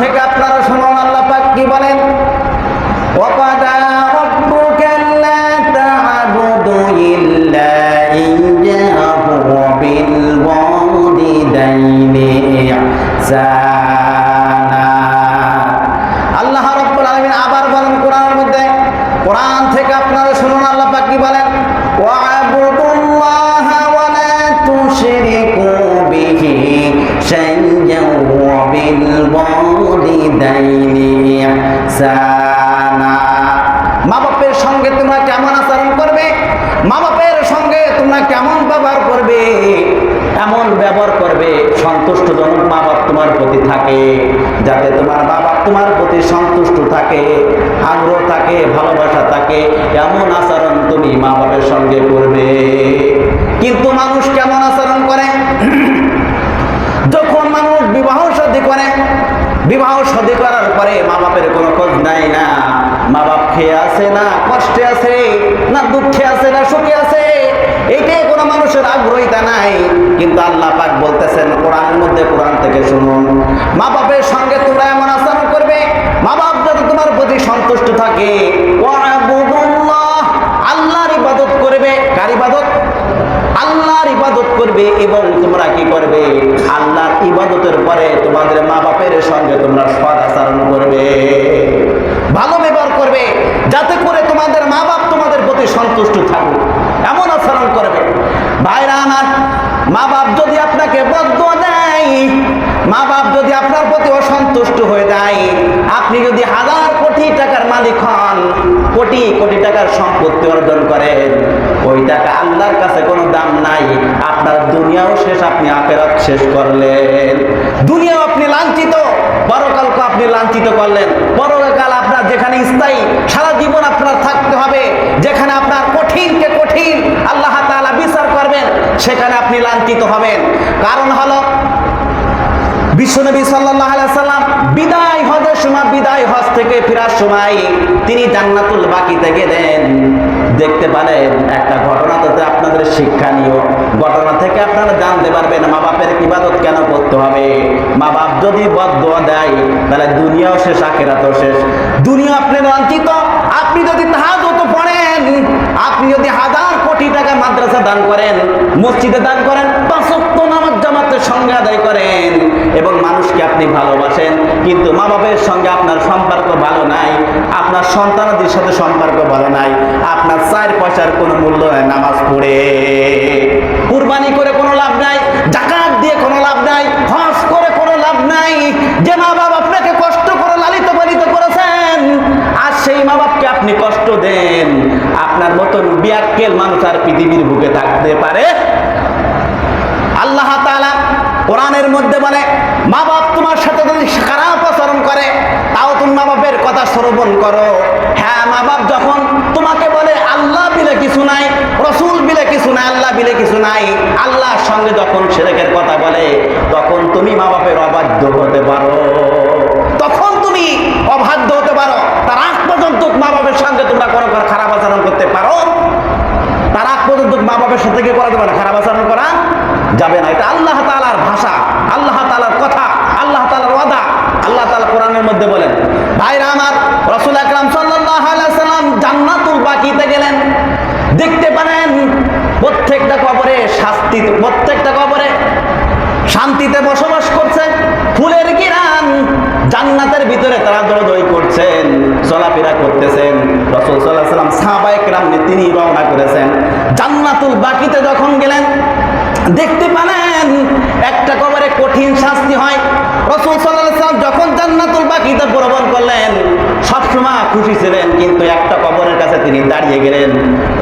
থেকে আপনারা শুনুন আল্লাহ পাক কি বলেন? মা বাপের সঙ্গে তোমরা কেমন আচরণ করবে? মা বাপের সঙ্গে তোমরা কেমন ব্যবহার করবে? এমন ব্যবহার করবে, সন্তুষ্টজনক মা বাপ তোমার প্রতি থাকে। যাতে তোমার মা বাপ তোমার প্রতি সন্তুষ্ট থাকে, আগ্রহ থাকে, ভালোবাসা থাকে, এমন আচরণ তুমি মা বাপের সঙ্গে করবে। কিন্তু মানুষ কেমন আচরণ করে যখন মানুষ বিবাহ শাদী করে বিবাহ শাদী করার পরে মা বাপের কোনো খোঁজ নাই না। মা বাপ খেয়ে আছে না, কষ্টে আছে না দুঃখে আছে না সুখে আছে এইটাই কোনো মানুষের আগ্রহিতা নাই। কিন্তু আল্লাহ পাক বলতেছেন, কোরআনের মধ্যে কোরআন থেকে শুনুন। মা বাপের সঙ্গে তোমরা এমন আচরণ করবে? মা বাপ যাতে তোমার প্রতি সন্তুষ্ট থাকে আল্লাহর ইবাদত করবে। কার ইবাদত? ইবাদত করবে এবং তোমরা কি করবে? আল্লাহর ইবাদতের পরে তোমাদের মা বাপের সঙ্গে তোমরা সদ আচরণ করবে, ভালো ব্যবহার করবে, যাতে করে তোমাদের মা বাপ তোমাদের প্রতি সন্তুষ্ট থাকুক। এমন আচরণ করবে। ভাইরা আমার মা বাপ যদি আপনাকে দেয় মা বাপ যদি আপনার প্রতি অসন্তুষ্ট হয়ে যায়, আপনি যদি হাজার কোটি টাকার মালিক হন, কোটি কোটি টাকার সম্পত্তি অর্জন করেন, ওই টাকা আল্লাহর কাছে কোনো দাম নাই, আপনার দুনিয়াও শেষ, আপনি আখেরাত শেষ করলেন। দুনিয়াও আপনি লাঞ্ছিত পরকালকে আপনি লাঞ্ছিত করলেন। পরকাল আপনার যেখানে স্থায়ী, সারা জীবন আপনার থাকতে হবে, যেখানে আপনার কঠিনকে কঠিন আল্লাহ তাআলা বিচার করবেন, সেখানে আপনি লাঞ্ছিত হবেন। কারণ হলো বিশ্বনবী সাল্লাল্লাহু আলাইহি সাল্লাম বিদায় হজের সময়, বিদায় হজ থেকে ফেরার সময় তিনি জান্নাতুল বাকিতে গেলেন দেখতে পারেন, একটা ঘটনা তাতে আপনাদের শিক্ষণীয়। ঘটনা থেকে আপনারা জানতে পারবেন মা বাপের ইবাদত কেন করতে হবে। মা বাপ যদি বদদোয়া দেয় তাহলে দুনিয়াও শেষ, আখেরাতও শেষ। দুনিয়া আপনি লাঞ্ছিত আপনি যদি তাহাজত পড়েন। আপনি যদি হাজার কোটি টাকা মাদ্রাসা দান করেন, মসজিদে দান করেন, পাঁচ ওয়াক্ত নামাজ জামাতের সঙ্গে আদায় করেন এবং মানুষকে আপনি ভালোবাসেন, কিন্তু মা বাপের সঙ্গে আপনার সম্পর্ক ভালো নাই, আপনার সন্তানাদের সাথে সম্পর্ক ভালো নাই, আপনার চার পয়সার কোনো মূল্য নামাজ পড়ে। কুরবানি করে কোনো লাভ নাই, জাকাত দিয়ে কোনো লাভ নাই, হজ করে কোনো লাভ নাই। যে মা বাপ আপনাকে কষ্ট করে লালিত পালিত করেছেন, আর সেই মা বাপকে আপনি কষ্ট দেন। আপনার মতন বিয়াক্কেল মানুষ আর পৃথিবীর বুকে থাকতে পারে। আল্লাহ তাআলা কোরআনের মধ্যে বলে মা বাপ তোমার সাথে যদি খারাপ আচরণ করে, তাও তুমি মা বাপের কথা শ্রবণ করো। হ্যাঁ মা বাপ যখন তোমাকে বলে, আল্লাহ বিলে কিছু নাই, রসুল বিলে কিছু নাই, আল্লাহ বিলে কিছু নাই, আল্লাহর সঙ্গে যখন ছেলেকের কথা বলে, তখন তুমি মা বাপের অবাধ্য হতে পারো তখন তুমি অবাধ্য হতে পারো তার আগ পর্যন্ত মা বাপের সঙ্গে তোমরা কোনো কোনো খারাপ আচরণ করতে পারো তার আগ পর্যন্ত মা বাপের সাথে কি করা যাবে না খারাপ আচরণ করা যাবে না এটা আল্লাহ তালার ভাষা আল্লাহ তালার কথা আল্লাহ তালার ওয়াদা আল্লাহ তালা কোরআনের মধ্যে বলেন ভাইরা আমার রসুল আকরাম সাল্লাম জান্নাতুল বাকিতে গেলেন দেখতে পারেন প্রত্যেকটা কবরে শাস্তি প্রত্যেকটা কবরে শান্তিতে বসবাস করছেন ফুলের কিরান জান্নাতের ভিতরে তারা দৌড়দৌড়ি করছেন, চলাফেরা করতেছেন। রসুল সাল্লাহ সাল্লাম সাহাবায়ে কেরাম তিনি রওনা করেছেন। জান্নাতুল বাকিতে যখন গেলেন, দেখতে পেলেন একটা কবরে কঠিন শাস্তি হয়। রসুল সাল্লাহ সাল্লাম যখন জান্নাতুল বাকিতে ভ্রমণ করলেন খুশি ছিলেন, কিন্তু একটা কবরের কাছে তিনি দাঁড়িয়ে গেলেন।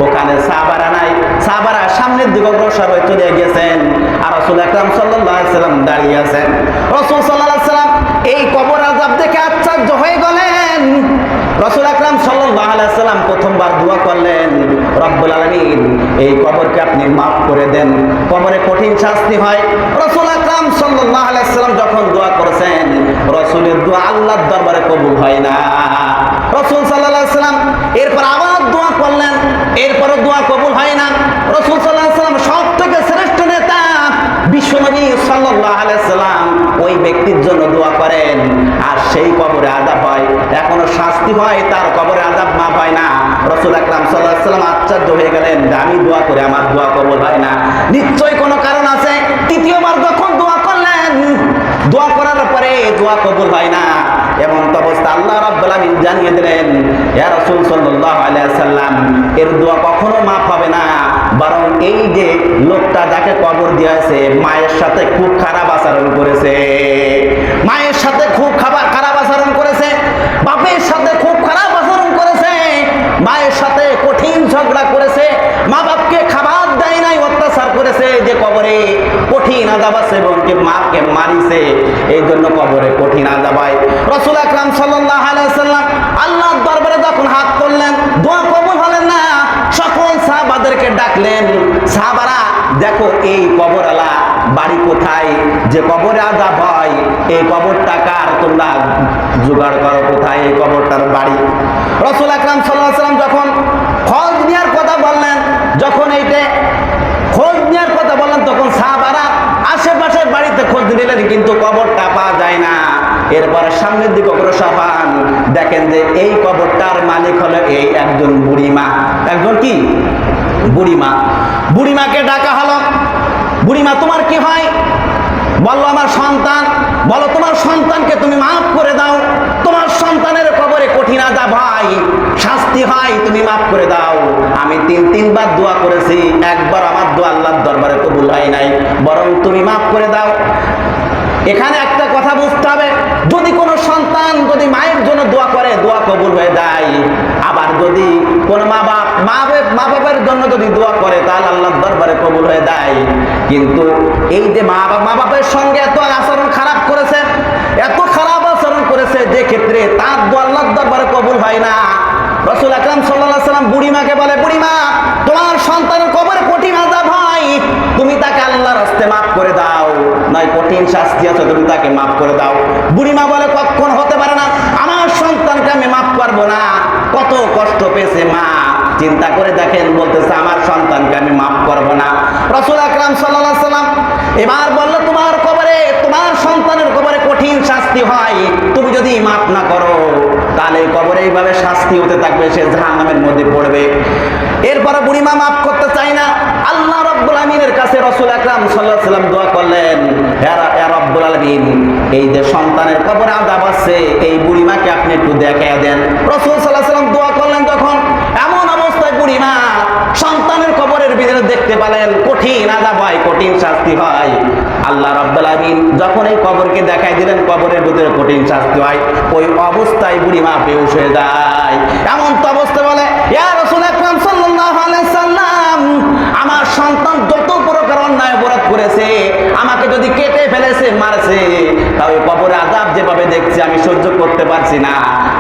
ওখানে সাহাবারা নাই। সাহাবারা সামনের দিকে অগ্রসর হয়ে চলে গেছেন। আর রসুল আকরাম সাল্লাম দাঁড়িয়ে আছেন। রসুল সাল্লাম এই কবর আজাব দেখে আশ্চর্য হয়ে গেলেন। রসুল আকরাম সাল্লাম প্রথমবার দোয়া করলেন, রব্বুল আলমিন, এই কবরকে আপনি মাফ করে দেন। কবরে কঠিন শাস্তি হয়। রসুল আকরাম সাল্লাম যখন দোয়া করেছেন, রসুলের দোয়া আল্লাহর দরবারে কবুল হয় না রসুল সাল্লাহ সাল্লাম এরপর আবার দোয়া করলেন এরপরও দোয়া কবুল হয় না। রসুল সাল্লাহ সাল্লাম সব থেকে শ্রেষ্ঠ নেতা বিশ্বনবী সাল্লাম ওই ব্যক্তির জন্য দোয়া করেন। আর সেই কবরে আজাব হয়। এখনও শাস্তি হয়, তার কবরে আজাব মাফ হয় না। রসুল আকরাম সাল্লাহ সাল্লাম আশ্চর্য হয়ে গেলেন আমি দোয়া করে আমার দোয়া কবল হয় না। নিশ্চয়ই কোনো কারণ আছে? তৃতীয়বার যখন দোয়া করলেন দোয়া করার পরে দোয়া কবুল হয় না। এমন অবস্থা। আল্লাহ রাব্বুল আলামিন জানিয়ে দিলেন, ইয়া রাসূল সাল্লাল্লাহু আলাইহি সাল্লাম এর দোয়া কখনো মাফ হবে না। বরং এই যে লোকটা যাকে কবর দিয়েছে, মায়ের সাথে খুব খারাপ আচরণ করেছে মায়ের সাথে খুব খাবার খারাপ আচরণ করেছে বাপের সাথে খুব খারাপ আচরণ করেছে মায়ের সাথে কঠিন ঝগড়া করেছে মা বাপকে খাবার দেয় নাই অত্যাচার করেছে যে কবরে কঠিন আজাব আছে এবং কি মাকে মারিছে এই জন্য কবরে কঠিন আজাব হয়। রসুল আকরাম সাল্লাহ আলাইসাল্লাম আল্লাহর দরবারে যখন হাত করলেন দোয়া কবুল হলেন না, সকল সাহাবাদেরকে ডাকলেন, সাহাবারা, দেখো এই কবরওয়ালা বাড়ি কোথায়? যে কবরে আজাব হয়, এই কবরটা কার? তোমরা জোগাড় করো কোথায় এই কবরটার বাড়ি? রসুল আকরাম সাল্লাহ সাল্লাম যখন খোঁজ নেওয়ার কথা বললেন যখন এইটা খোঁজ নেওয়ার কথা বললেন তখন সাহাবারা আশেপাশের বাড়িতে খোঁজ নিলেন কিন্তু কবরটা পাওয়া যায় না। এরপরে সামনের দিকে অগ্রসর পান দেখেন যে এই কবরটার মালিক হলো এই একজন বুড়িমা। একজন কি? বুড়িমা। বুড়িমাকে ডাকা হলো। বুড়িমা, তোমার কি হয়? বলল আমার সন্তান। বলো তোমার সন্তানকে তুমি মাফ করে দাও। তোমার সন্তানের কবরে কঠিন আদা ভাই শাস্তি হয়, তুমি মাফ করে দাও। আমি তিন, তিনবার দোয়া করেছি। একবার আমার দোয়া আল্লাহর দরবারে কবুল হয় নাই। বরং তুমি মাফ করে দাও। এখানে একটা কথা বুঝতে হবে। যদি কোনো সন্তান যদি মায়ের জন্য দোয়া করে, দোয়া কবুল হয়ে যায়। আবার যদি কোনো মা বাপ মা বাপ, মা বাবার জন্য যদি দোয়া করে, তাহলে আল্লাহর দরবারে কবুল হয়ে যায়। কিন্তু এই যে মা বাপ, মা বাপের সঙ্গে এত আচরণ খারাপ করেছে, এত খারাপ আচরণ করেছে, যে ক্ষেত্রে তার দোয়া আল্লাহর দরবারে কবুল হয় না। রসুল আকরাম সাল্লাহ সাল্লাম বুড়িমাকে বলে, বুড়িমা, তোমার সন্তানের কবরে কঠিন আজাব হয় তুমি তাকে হস্তে মাফ করে দাও। নয়, কঠিন শাস্তি আছে, তুমি তাকে মাফ করে দাও। বুড়িমা বলে কখন হতে পারে না। আমার সন্তানকে আমি মাফ করব না। কত কষ্ট পেয়েছে মা। চিন্তা করে দেখেন, বলতেছে, আমার সন্তানকে আমি মাফ করব না। রসুল আকরাম সাল্লাম এবার বলল, তোমার কবরে, তোমার সন্তানের কবরে কঠিন শাস্তি হয়। তুমি যদি মাফ না করো, তাহলে কবরে এইভাবে শাস্তি হতে থাকবে, সে জাহান্নামের মধ্যে পড়বে। এরপরে বুড়িমা মাফ করতে চাই না। আল্লাহ রব্বুল কাছে রসুল আকরাম সাল্লাহ সাল্লাম দোয়া করলেন, "হে রা- রব্বুল আলমিন, এই যে সন্তানের কবরে আদাব আছে, এই বুড়িমাকে আপনি একটু দেখাই দেন। রসুল সাল্লাহ সাল্লাম দোয়া করলেন তখন এমন অবস্থায় বুড়িমা সন্তানের কবরের ভিতরে দেখতে পেলেন, কঠিন আদাব হয়, কঠিন শাস্তি হয়। আল্লাহ রব্বুল আমিন যখন এই কবরকে দেখাই দিলেন, কবরের ভিতরে কঠিন শাস্তি হয়, ওই অবস্থায় বুড়িমা বেউস হয়ে যায়। এমন তো অবস্থা বলে, ইয়া রাসূল আকরাম সাল্লাল্লাহু আলাইহি সাল্লাম আমার সন্তান যত প্রকার অন্যায় অপরাধ করেছে, আমাকে যদি কেটে ফেলেছে, মারছে ওই কবরে আজাব যেভাবে দেখছি, আমি সহ্য করতে পারছি না।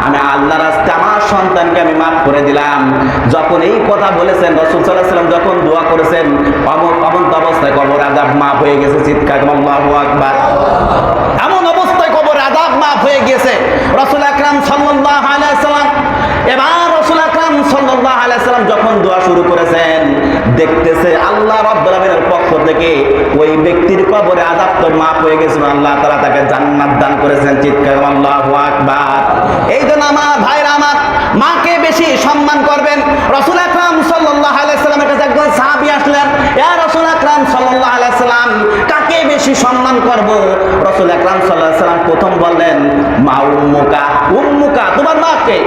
আমি আল্লাহর রাস্তায় আমার সন্তানকে আমি মাফ করে দিলাম। যখন এই কথা বলেছেন, রসুল সাল্লাহ যখন দোয়া করেছেন, অমন অমন্ত অবস্থায় কবর আজাব মাফ হয়ে গেছে, চিৎকার আল্লাহু আকবার। এমন অবস্থায় কবর আজাব মাফ হয়ে গেছে রসুল আকরাম সাল্লাল্লাহু আলাইহি সাল্লাম এবার রসুল আকরাম সাল্লাল্লাহু আলাইহি যখন দোয়া শুরু করেছেন, দেখতেছে আল্লাহ আলামিনের পক্ষ থেকে ওই ব্যক্তির কবরে আযাব তো মাফ হয়ে গেছিল আল্লাহ তাআলা তাকে জান্নাত দান করেছেন। চিৎকার আল্লাহু আকবার। এই জন্য আমার ভাইরা আমার মাকে বেশি সম্মান করবেন। রসুল আকরাম সাল্লাল্লাহু আলাইহি সাল্লামের কাছে একজন সাহাবী আসলেন ইয়া রসুল আকরাম সাল্লাল্লাহু আলাইহি কাকে বেশি সম্মান করব? রসুল আকরাম আলাইহি সাল্লাম প্রথম বললেন, মা উম্মুকা উম্মুকা, তোমার মাকে।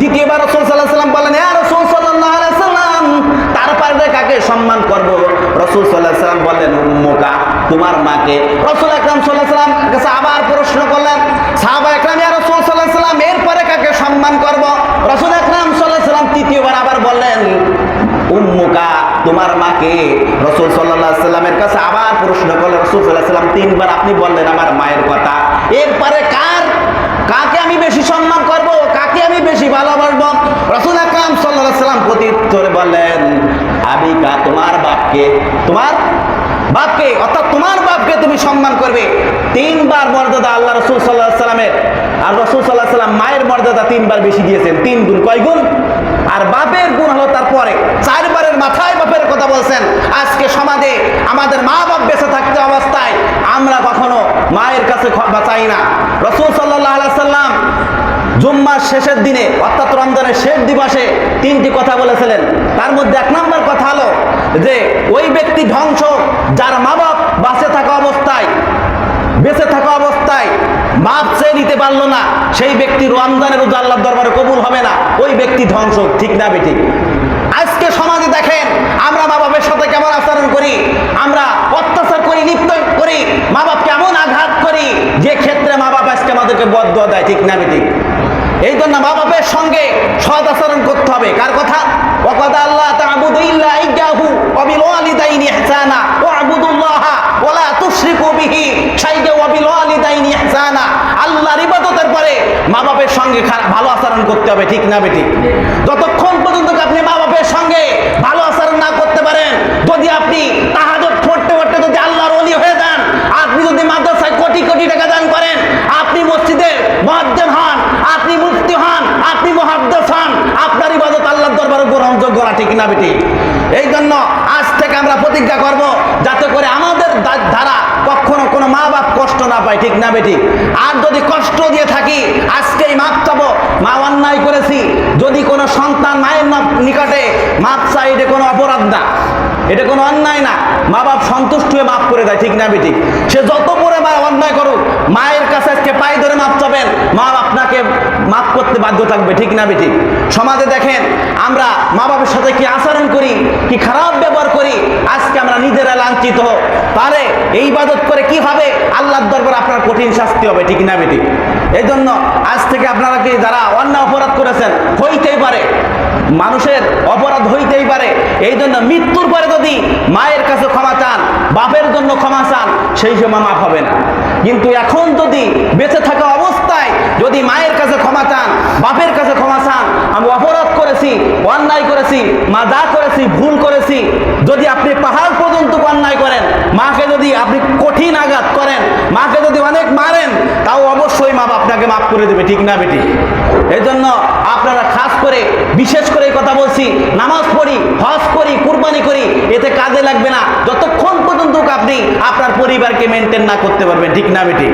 দ্বিতীয়বার রসুল আলাইহি সাল্লাম বললেন ইয়া রসুল তারপরে কাকে সম্মান করব। রসুল আলাইহি সাল্লাম বললেন, উম্মুকা, তোমার মাকে। রসুল আকরাম সাল্লাল্লাহু আলাইহি সাল্লাম কাছে আবার প্রশ্ন করলেন, সাহাবা একরাম ইয়া রসুল আলাইহি সাল্লাম, এরপরে কাকে সম্মান করব? রসুল আকরাম সাল্লাল্লাহু আলাইহি সাল্লাম তৃতীয়বার আবার বললেন, উম্মুকা, তোমার মাকে। রসুল সাল্লাহ সাল্লামের কাছে আবার প্রশ্ন করলেন, রসুল সাল্লাহ সাল্লাম তিনবার আপনি বললেন আমার মায়ের কথা। এরপরে কার, কাকে আমি বেশি সম্মান করব? কাকে আমি বেশি ভালোবাসবো? রসুল আকরাম সাল্লাহ সাল্লাম প্রত্যুত্তরে বললেন আবিকা তোমার বাপকে তোমার বাপকে, অর্থাৎ তোমার বাপকে তুমি সম্মান করবে। তিনবার মর্যাদা আল্লাহ রসুল সাল্লাহ সাল্লামের আর রসুল সাল্লাহ সাল্লাম মায়ের মর্যাদা তিনবার বেশি দিয়েছেন। তিন গুণ কয় গুণ? আর বাপের গুণ হলো তারপরে, চারবারের মাথায় বাপের কথা বলছেন, আজকে সমাজে আমাদের মা বাপ বেঁচে থাকতে অবস্থায় আমরা কখনো মায়ের কাছে চাই না। রসুল সাল্লাহ সাল্লাম জুম্মার শেষের দিনে, অর্থাৎ রমজানের শেষ দিবসে তিনটি কথা বলেছিলেন। তার মধ্যে এক নম্বর কথা হলো যে, ওই ব্যক্তি ধ্বংস, যার মা বাপ বাঁচে থাকা অবস্থায়, বেঁচে থাকা অবস্থায় মাপ চেয়ে নিতে পারল না, সেই ব্যক্তি রমজানের রোজা দরবারে কবুল হবে না, ওই ব্যক্তি ধ্বংস, ঠিক না বেঠিক। আজকে সমাজে দেখেন, আমরা মা বাপের সাথে কেমন আচরণ করি, আমরা অত্যাচার করি, লিপ্ত করি মা বাপকে কেমন আঘাত করি, যে ক্ষেত্রে মা বাপ আজকে আমাদেরকে বদ দেয়, ঠিক না বেঠিক? এই জন্য মা বাপের সঙ্গে সৎ আচরণ করতে হবে। কার কথা? আল্লাহ ইল্লা পরে মা বাপের সঙ্গে ভালো আচরণ করতে হবে, ঠিক না যতক্ষণ পর্যন্ত আপনি মা বাপের সঙ্গে ভালো আচরণ না করতে পারেন, যদি আপনি তাহাজ্জুদ পড়তে পড়তে যদি আল্লাহর ওলি হয়ে যান আপনি যদি মাদ্রাসায় কোটি কোটি টাকা দান করেন আপনি মসজিদের মুয়াজ্জিন হন আপনি মুফতি হন আপনি মুহাদ্দিস হন আপনার ইবাদত আল্লাহর দরবারে গ্রহণযোগ্য না বেটি? এই জন্য আজ থেকে আমরা প্রতিজ্ঞা করব যাতে করে আমাদের ধারা কখনো কোনো মা বাপ কষ্ট না পায়, ঠিক না বেটি? আর যদি কষ্ট দিয়ে থাকি, আজকেই মাপ চাবো। মা অন্যায় করেছি, যদি কোনো সন্তান মায়ের নিকটে মাপ সাইডে কোনো এটা কোনো অন্যায় না। মা বাপ সন্তুষ্ট হয়ে মাফ করে দেয়, ঠিক না বেটি? সে যত পরে মা অন্যায় করুক, মায়ের কাছে আজকে পায়ে ধরে মাপ চাবেন, মা আপনাকে মাফ করতে বাধ্য থাকবে, ঠিক না বেটি? সমাজে দেখেন, আমরা মা বাবার সাথে কি আচরণ করি, কি খারাপ ব্যবহার করি, আজকে আমরা নিজেরা লাঞ্ছিত। তাহলে এই ইবাদত করে কি হবে? আল্লাহর দরবার আপনার কঠিন শাস্তি হবে, ঠিক না বেটি? এই জন্য আজ থেকে আপনারা কি যারা অন্যায় অপরাধ করেছেন, হইতেই পারে। মানুষের অপরাধ হইতেই পারে। এই জন্য মৃত্যুর পরে যদি মায়ের কাছে ক্ষমা চান, বাপের জন্য ক্ষমা চান, সেই সময় মাফ হবে না। কিন্তু এখন যদি বেঁচে থাকা অবস্থায় যদি মায়ের কাছে ক্ষমা চান, বাপের কাছে ক্ষমা চান, আমি অপরাধ করেছি, অন্যায় করেছি, মা যা করেছি, ভুল করেছি, যদি আপনি পাহাড় পর্যন্ত অন্যায় করেন, মাকে যদি আপনি কঠিন আঘাত করেন, মাকে যদি অনেক মারেন, তাও অবশ্যই মা আপনাকে মাফ করে দেবে, ঠিক না বেটি? এই জন্য আপনারা খাস করে বিশেষ করে এই কথা বলছি, নামাজ পড়ি, হজ করি, কুরবানি করি, এতে কাজে লাগবে না। যতক্ষণ পর্যন্ত আপনি আপনার পরিবারকে মেনটেন না করতে পারবেন, ঠিক না বেটি